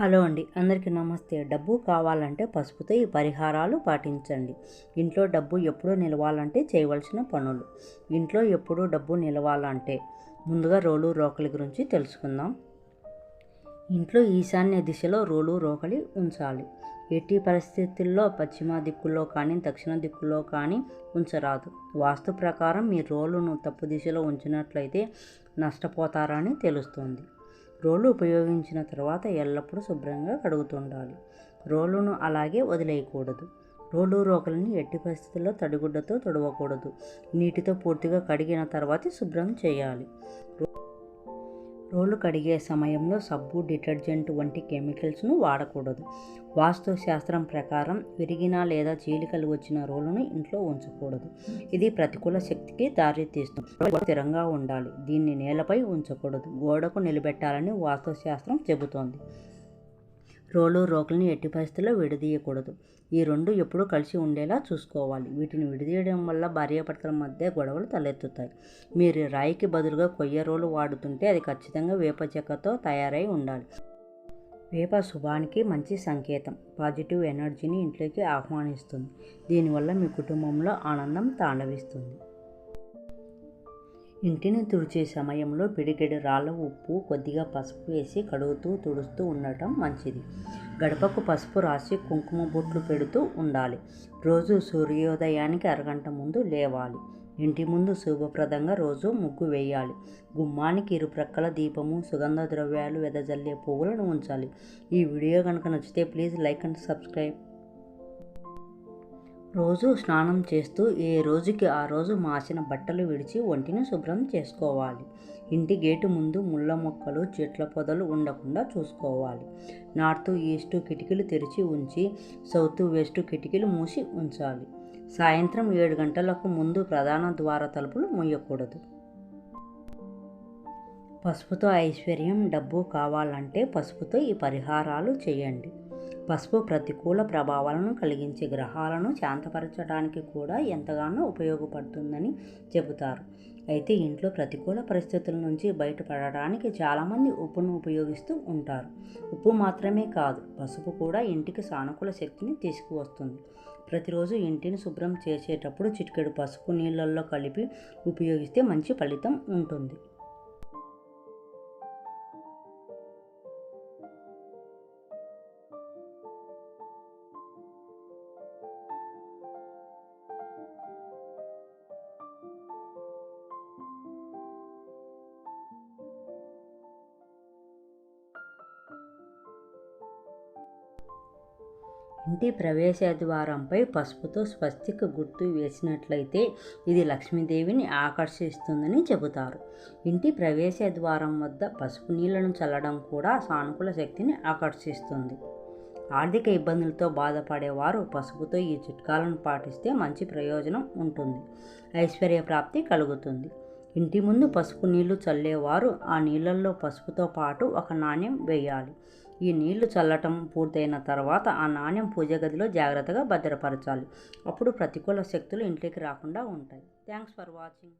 Hello అండి. అందరికీ నమస్తే. డబ్బు కావాలంటే పసుపుతో ఈ పరిహారాలు పాటించండి. ఇంట్లో డబ్బు ఎప్పుడూ నిలవాలంటే చేయవలసిన పనులు. ఇంట్లో ఎప్పుడూ డబ్బు నిలవాలంటే ముందుగా రోలు రోకలి గురించి తెలుసుకుందాం. ఇంట్లో ఈశాన్య దిశలో రోలు రోకలి ఉంచాలి. ఎట్టి పరిస్థితుల్లో పశ్చిమ దిక్కుల్లో కానీ దక్షిణ దిక్కులో కానీ ఉంచరాదు. వాస్తు ప్రకారం మీ రోలును తప్పు దిశలో ఉంచినట్లయితే నష్టపోతారని తెలుస్తుంది. రోలు ఉపయోగించిన తర్వాత ఎల్లప్పుడూ శుభ్రంగా కడుగుతుండాలి. రోలును అలాగే వదిలేయకూడదు. రోలు రోకలిని ఎట్టి పరిస్థితుల్లో తడిగుడ్డతో తొడవకూడదు. నీటితో పూర్తిగా కడిగిన తర్వాత శుభ్రం చేయాలి. రోలు కడిగే సమయంలో సబ్బు డిటర్జెంట్ వంటి కెమికల్స్ను వాడకూడదు. వాస్తు శాస్త్రం ప్రకారం విరిగిన లేదా చీలికలు వచ్చిన రోలును ఇంట్లో ఉంచకూడదు. ఇది ప్రతికూల శక్తికి దారితీస్తుంది. స్థిరంగా ఉండాలి. దీన్ని నేలపై ఉంచకూడదు. గోడకు నిలబెట్టాలని వాస్తు శాస్త్రం చెబుతోంది. రోలు రోకల్ని ఎట్టి పరిస్థితుల్లో విడదీయకూడదు. ఈ రెండు ఎప్పుడూ కలిసి ఉండేలా చూసుకోవాలి. వీటిని విడదీయడం వల్ల భార్యాభర్తల మధ్య గొడవలు తలెత్తుతాయి. మీరు రాయికి బదులుగా కొయ్య రోలు వాడుతుంటే అది ఖచ్చితంగా వేప చెక్కతో తయారై ఉండాలి. వేప శుభానికి మంచి సంకేతం. పాజిటివ్ ఎనర్జీని ఇంట్లోకి ఆహ్వానిస్తుంది. దీనివల్ల మీ కుటుంబంలో ఆనందం తాండవిస్తుంది. ఇంటిని తుడిచే సమయంలో పిడికెడు రాళ్ళ ఉప్పు కొద్దిగా పసుపు వేసి కడుగుతూ తుడుస్తూ ఉండటం మంచిది. గడపకు పసుపు రాసి కుంకుమ బొట్లు పెడుతూ ఉండాలి. రోజు సూర్యోదయానికి అరగంట ముందు లేవాలి. ఇంటి ముందు శుభప్రదంగా రోజు ముగ్గు వేయాలి. గుమ్మానికి ఇరుప్రక్కల దీపము సుగంధ ద్రవ్యాలు వెదజల్లే పువ్వులను ఉంచాలి. ఈ వీడియో కనుక నచ్చితే ప్లీజ్ లైక్ అండ్ సబ్స్క్రైబ్. రోజు స్నానం చేస్తూ ఏ రోజుకి ఆ రోజు మాసిన బట్టలు విడిచి ఒంటిని శుభ్రం చేసుకోవాలి. ఇంటి గేటు ముందు ముళ్ళ మొక్కలు చెట్ల పొదలు ఉండకుండా చూసుకోవాలి. నార్త్ ఈస్ట్ కిటికీలు తెరిచి ఉంచి సౌత్ వెస్ట్ కిటికీలు మూసి ఉంచాలి. సాయంత్రం ఏడు గంటలకు ముందు ప్రధాన ద్వార తలుపులు మూయకూడదు. పసుపుతో ఐశ్వర్యం డబ్బు కావాలంటే పసుపుతో ఈ పరిహారాలు చేయండి. పసుపు ప్రతికూల ప్రభావాలను కలిగించే గ్రహాలను శాంతపరచడానికి కూడా ఎంతగానో ఉపయోగపడుతుందని చెబుతారు. అయితే ఇంట్లో ప్రతికూల పరిస్థితుల నుంచి బయటపడడానికి చాలామంది ఉప్పును ఉపయోగిస్తూ ఉంటారు. ఉప్పు మాత్రమే కాదు పసుపు కూడా ఇంటికి సానుకూల శక్తిని తీసుకువస్తుంది. ప్రతిరోజు ఇంటిని శుభ్రం చేసేటప్పుడు చిటికెడు పసుపు నీళ్ళల్లో కలిపి ఉపయోగిస్తే మంచి ఫలితం ఉంటుంది. ఇంటి ప్రవేశ ద్వారంపై పసుపుతో స్వస్తిక గుర్తు వేసినట్లయితే ఇది లక్ష్మీదేవిని ఆకర్షిస్తుందని చెబుతారు. ఇంటి ప్రవేశ ద్వారం వద్ద పసుపు నీళ్ళను చల్లడం కూడా సానుకూల శక్తిని ఆకర్షిస్తుంది. ఆర్థిక ఇబ్బందులతో బాధపడేవారు పసుపుతో ఈ చిట్కాలను పాటిస్తే మంచి ప్రయోజనం ఉంటుంది. ఐశ్వర్య ప్రాప్తి కలుగుతుంది. ఇంటి ముందు పసుపు నీళ్ళు చల్లేవారు ఆ నీళ్ళల్లో పసుపుతో పాటు ఒక నాణ్యం వేయాలి. ఈ నీళ్ళు చల్లటం పూర్తయిన తర్వాత ఆ నాణ్యం పూజ గదిలో జాగ్రత్తగా భద్రపరచాలి. అప్పుడు ప్రతికూల శక్తులు ఇంట్లోకి రాకుండా ఉంటాయి. Thanks for watching.